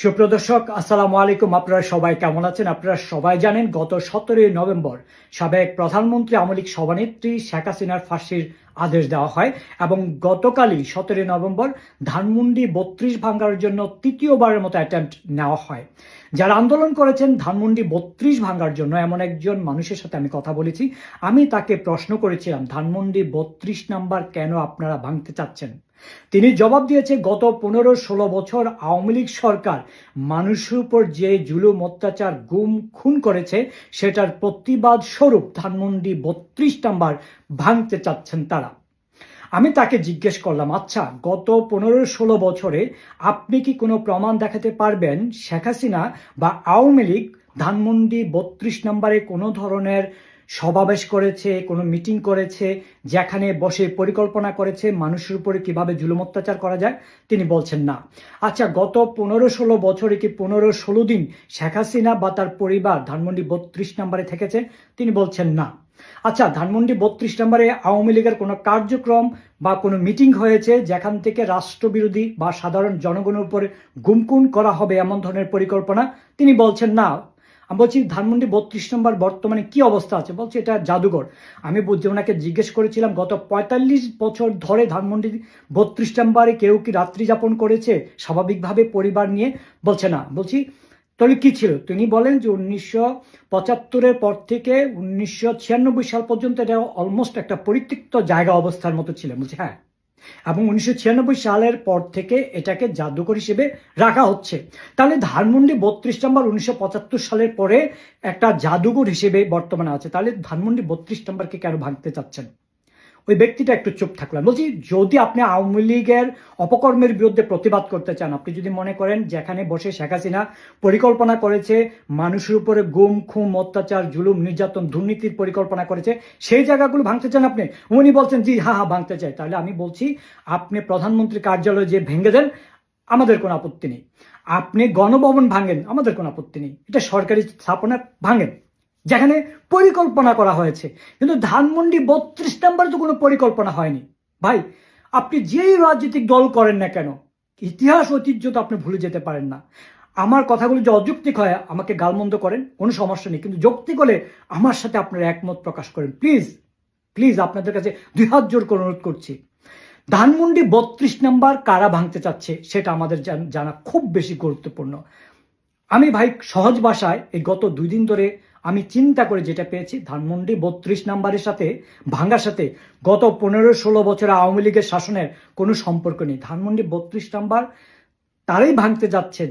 সুপ্রদর্শক আসসালামু আলাইকুম। আপনারা সবাই কেমন আছেন? আপনারা সবাই জানেন, গত সতেরোই নভেম্বর সাবেক প্রধানমন্ত্রী আমলিক সভানেত্রী শেখ হাসিনার ফাঁসির আদেশ দেওয়া হয় এবং গতকালই সতেরোই নভেম্বর ধানমন্ডি বত্রিশ ভাঙ্গার জন্য তৃতীয়বারের মতো অ্যাটেম্প্ট নেওয়া হয়। যারা আন্দোলন করেছেন, ধানমন্ডি বত্রিশ ভাঙ্গার জন্য এমন একজন মানুষের সাথে আমি কথা বলেছি। আমি তাকে প্রশ্ন করেছিলাম, ধানমন্ডি বত্রিশ নাম্বার কেন আপনারা ভাঙতে চাচ্ছেন? তিনি জবাব দিয়েছে, গত পনেরো ষোলো বছর আওয়ামী লীগ সরকার মানুষের উপর যে জুলুম, অত্যাচার, গুম, খুন করেছে, সেটার প্রতিবাদ স্বরূপ ধানমন্ডি বত্রিশ নাম্বার ভাঙতে চাচ্ছেন তারা। আমি তাকে জিজ্ঞেস করলাম আচ্ছা গত পনেরো ষোলো বছরে আপনি কি কোনো প্রমাণ দেখাতে পারবেন শেখ হাসিনা বা আওয়ামী লীগ ধানমন্ডি বত্রিশ নম্বরে কোনো ধরনের সমাবেশ করেছে, কোনো মিটিং করেছে, যেখানে বসে পরিকল্পনা করেছে মানুষের উপরে কীভাবে জুলুম অত্যাচার করা যায়? তিনি বলছেন, না। আচ্ছা গত পনেরো ষোলো বছরে কি পনেরো ষোলো দিন শেখ হাসিনা বা তার পরিবার ধানমন্ডি বত্রিশ নম্বরে থেকেছে? তিনি বলছেন, না। আচ্ছা ধানমন্ডি বত্রিশ নম্বরে আওয়ামী লীগের কোনো কার্যক্রম বা কোনো মিটিং হয়েছে যেখান থেকে রাষ্ট্রবিরোধী বা সাধারণ জনগণের উপরে গুমকুন করা হবে এমন ধরনের পরিকল্পনা? তিনি বলছেন, না। আমি বলছি, ধানমন্ডি বত্রিশ নম্বর বর্তমানে কি অবস্থা আছে? বলছে, এটা জাদুঘর। আমি বুঝছি ওনাকে জিজ্ঞেস করেছিলাম, গত পঁয়তাল্লিশ বছর ধরে ধানমন্ডি বত্রিশ নম্বরে কেউ কি রাত্রি যাপন করেছে? স্বাভাবিকভাবে পরিবার নিয়ে? বলছে, না। বলছি তাহলে কি ছিল? তিনি বলেন যে উনিশশো পঁচাত্তরের পর থেকে উনিশশো ছিয়ানব্বই সাল পর্যন্ত এটা অলমোস্ট একটা পরিত্যক্ত জায়গা অবস্থার মতো ছিল। বলছি হ্যাঁ। এবং উনিশশো ছিয়ানব্বই সালের পর থেকে এটাকে জাদুঘর হিসেবে রাখা হচ্ছে। তাহলে ধানমন্ডি বত্রিশ নম্বর উনিশশো পঁচাত্তর সালের পরে একটা জাদুঘর হিসেবে বর্তমানে আছে। তাহলে ধানমন্ডি বত্রিশ নম্বরকে কেন ভাঙতে চাচ্ছেন? ওই ব্যক্তিটা একটু চুপ থাকলাম বলছি, যদি আপনি আওয়ামী লীগের অপকর্মের বিরুদ্ধে প্রতিবাদ করতে চান, আপনি যদি মনে করেন যেখানে বসে শেখ হাসিনা পরিকল্পনা করেছে, মানুষের উপরে গুম খুম অত্যাচার, জুলুম, নির্যাতন, দুর্নীতির পরিকল্পনা করেছে, সেই জায়গাগুলো ভাঙতে চান আপনি? উনি বলছেন, জি, হা হা, ভাঙতে চাই। তাহলে আমি বলছি, আপনি প্রধানমন্ত্রী কার্যালয় যে ভেঙে দেন, আমাদের কোনো আপত্তি নেই। আপনি গণভবন ভাঙেন, আমাদের কোনো আপত্তি নেই। এটা সরকারি স্থাপনা, ভাঙেন। যেখানে পরিকল্পনা করা হয়েছে। কিন্তু ধানমন্ডি বত্রিশ নাম্বার তো কোনো পরিকল্পনা হয়নি। ভাই, আপনি যেই রাজনৈতিক দল করেন না কেন, ইতিহাস, ঐতিহ্য তো আপনি ভুলে যেতে পারেন না। আমার কথাগুলো যে অযৌক্তিক হয়, আমাকে গালমন্দ করেন, কোনো সমস্যা নেই। কিন্তু যৌক্তিক হলে আমার সাথে আপনারা একমত প্রকাশ করেন। প্লিজ প্লিজ আপনাদের কাছে দুই হাত জোর করে অনুরোধ করছি। ধানমন্ডি বত্রিশ নাম্বার কারা ভাঙতে চাচ্ছে, সেটা আমাদের জান- জানা খুব বেশি গুরুত্বপূর্ণ। আমি ভাই সহজ ভাষায় এই গত দুই দিন ধরে আমি চিন্তা করে যেটা পেয়েছি, ধানমন্ডি বত্রিশ নাম্বারের সাথে, ভাঙ্গার সাথে গত পনেরো ষোলো বছরে আওয়ামী লীগের শাসনের কোনো সম্পর্ক নেই। ধানমন্ডি বত্রিশ নাম্বার তারাই ভাঙতে যাচ্ছে।